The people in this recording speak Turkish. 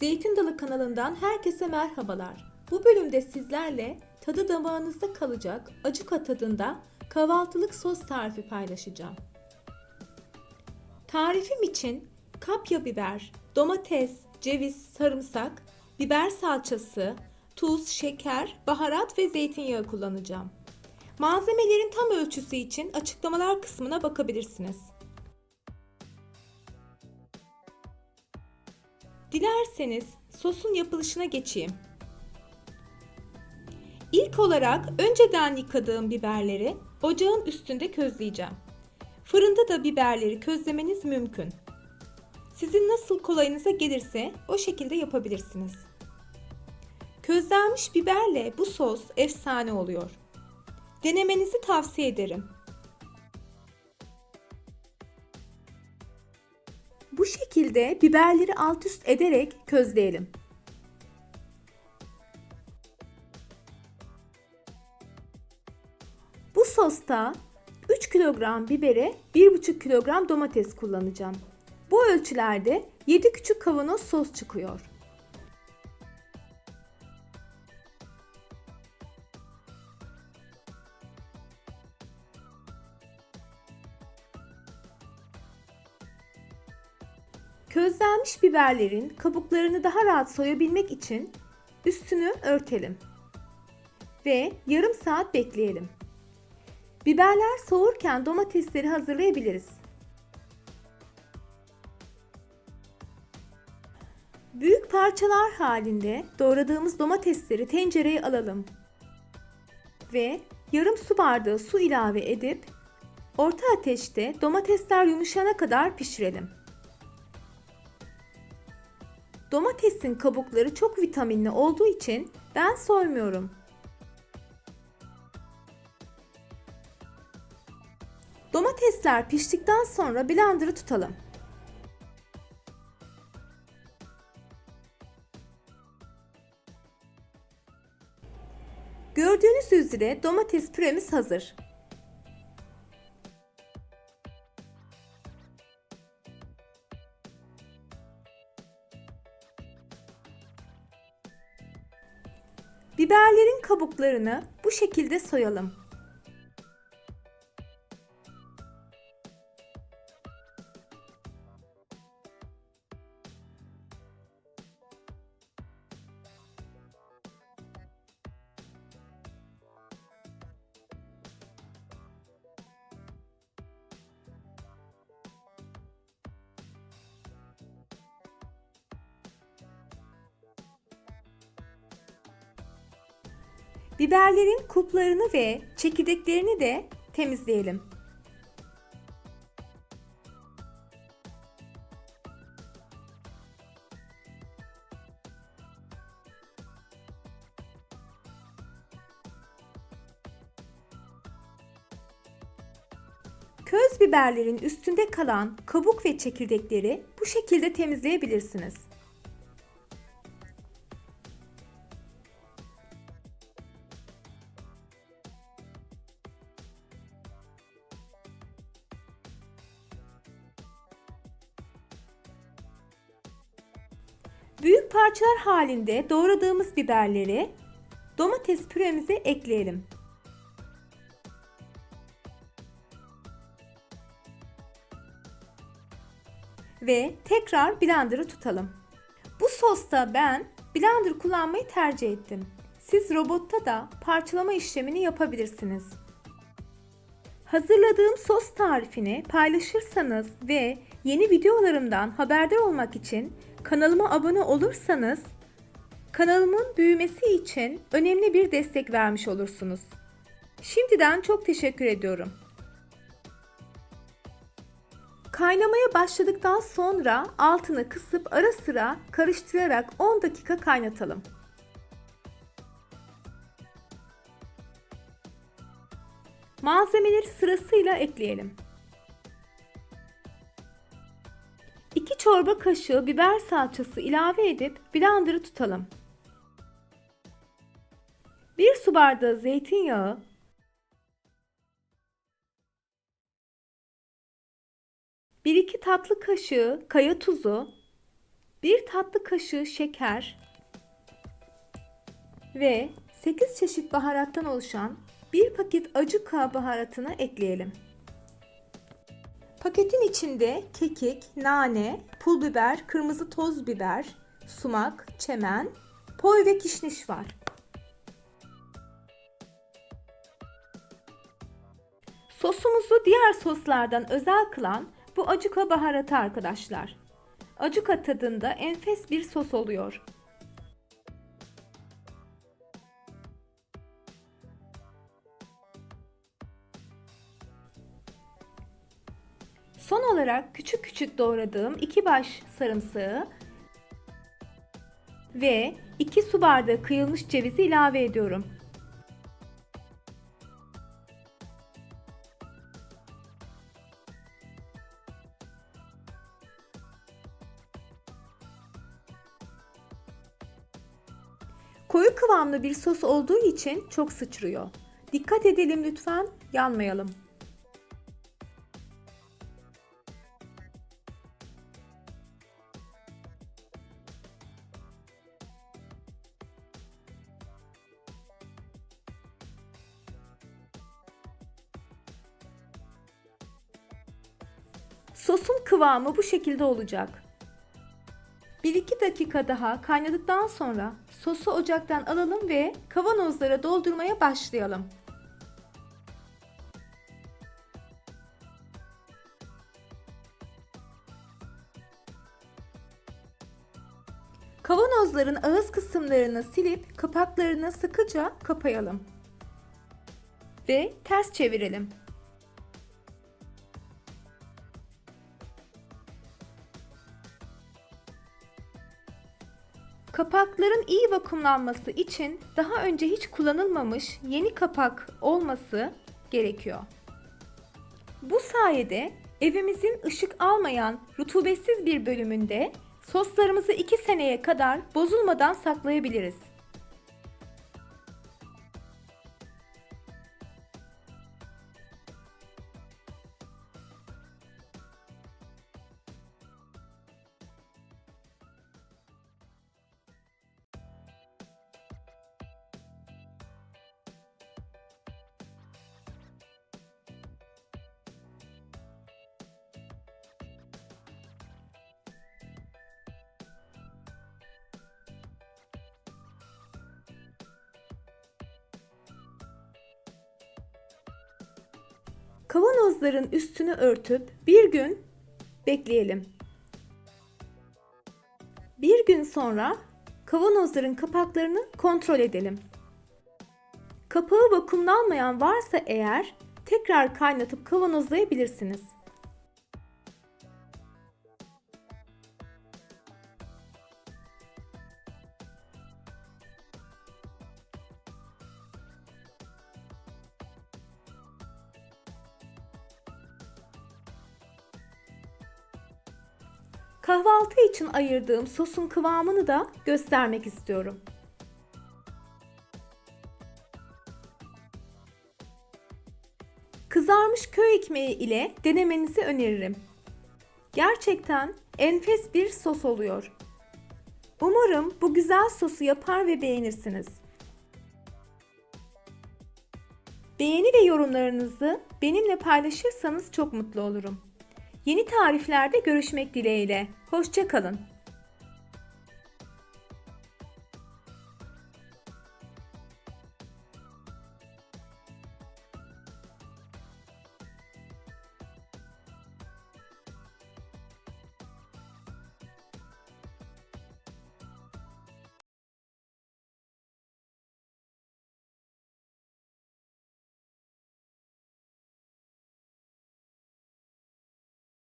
Zeytin Dalı kanalından herkese merhabalar. Bu bölümde sizlerle tadı damağınızda kalacak acıka tadında kahvaltılık sos tarifi paylaşacağım. Tarifim için kapya biber, domates, ceviz, sarımsak, biber salçası, tuz, şeker, baharat ve zeytinyağı kullanacağım. Malzemelerin tam ölçüsü için açıklamalar kısmına bakabilirsiniz. Dilerseniz sosun yapılışına geçeyim. İlk olarak önceden yıkadığım biberleri ocağın üstünde közleyeceğim. Fırında da biberleri közlemeniz mümkün. Sizin nasıl kolayınıza gelirse o şekilde yapabilirsiniz. Közlenmiş biberle bu sos efsane oluyor. Denemenizi tavsiye ederim. Şekilde biberleri alt üst ederek közleyelim. Bu sosta 3 kilogram bibere 1,5 kilogram domates kullanacağım. Bu ölçülerde 7 küçük kavanoz sos çıkıyor. Közlenmiş biberlerin kabuklarını daha rahat soyabilmek için üstünü örtelim ve yarım saat bekleyelim. Biberler soğurken domatesleri hazırlayabiliriz. Büyük parçalar halinde doğradığımız domatesleri tencereye alalım ve yarım su bardağı su ilave edip orta ateşte domatesler yumuşana kadar pişirelim. Domatesin kabukları çok vitaminli olduğu için ben soymuyorum. Domatesler piştikten sonra blender'ı tutalım. Gördüğünüz üzere domates püremiz hazır. Biberlerin kabuklarını bu şekilde soyalım. Biberlerin kuplarını ve çekirdeklerini de temizleyelim. Köz biberlerin üstünde kalan kabuk ve çekirdekleri bu şekilde temizleyebilirsiniz. Büyük parçalar halinde doğradığımız biberleri domates püremize ekleyelim. Ve tekrar blender'ı tutalım. Bu sosta ben blender kullanmayı tercih ettim. Siz robotta da parçalama işlemini yapabilirsiniz. Hazırladığım sos tarifini paylaşırsanız ve yeni videolarımdan haberdar olmak için kanalıma abone olursanız kanalımın büyümesi için önemli bir destek vermiş olursunuz. Şimdiden çok teşekkür ediyorum. Kaynamaya başladıktan sonra altını kısıp ara sıra karıştırarak 10 dakika kaynatalım. Malzemeleri sırasıyla ekleyelim. 2 çorba kaşığı biber salçası ilave edip blender'ı tutalım. 1 su bardağı zeytinyağı, 1-2 tatlı kaşığı kaya tuzu, 1 tatlı kaşığı şeker ve 8 çeşit baharattan oluşan bir paket acıka baharatını ekleyelim. Paketin içinde kekik, nane, pul biber, kırmızı toz biber, sumak, çemen, poy ve kişniş var. Sosumuzu diğer soslardan özel kılan bu acıka baharatı arkadaşlar. Acıka tadında enfes bir sos oluyor. Son olarak küçük küçük doğradığım iki baş sarımsağı ve 2 su bardağı kıyılmış cevizi ilave ediyorum. Koyu kıvamlı bir sos olduğu için çok sıçrıyor. Dikkat edelim lütfen, yanmayalım. Sosun kıvamı bu şekilde olacak. 1-2 dakika daha kaynadıktan sonra sosu ocaktan alalım ve kavanozlara doldurmaya başlayalım. Kavanozların ağız kısımlarını silip kapaklarını sıkıca kapayalım. Ve ters çevirelim. Kapakların iyi vakumlanması için daha önce hiç kullanılmamış yeni kapak olması gerekiyor. Bu sayede evimizin ışık almayan rutubetsiz bir bölümünde soslarımızı 2 seneye kadar bozulmadan saklayabiliriz. Kavanozların üstünü örtüp bir gün bekleyelim. Bir gün sonra kavanozların kapaklarını kontrol edelim. Kapağı vakumlanmayan varsa eğer tekrar kaynatıp kavanozlayabilirsiniz. Kahvaltı için ayırdığım sosun kıvamını da göstermek istiyorum. Kızarmış köy ekmeği ile denemenizi öneririm. Gerçekten enfes bir sos oluyor. Umarım bu güzel sosu yapar ve beğenirsiniz. Beğeni ve yorumlarınızı benimle paylaşırsanız çok mutlu olurum. Yeni tariflerde görüşmek dileğiyle. Hoşçakalın.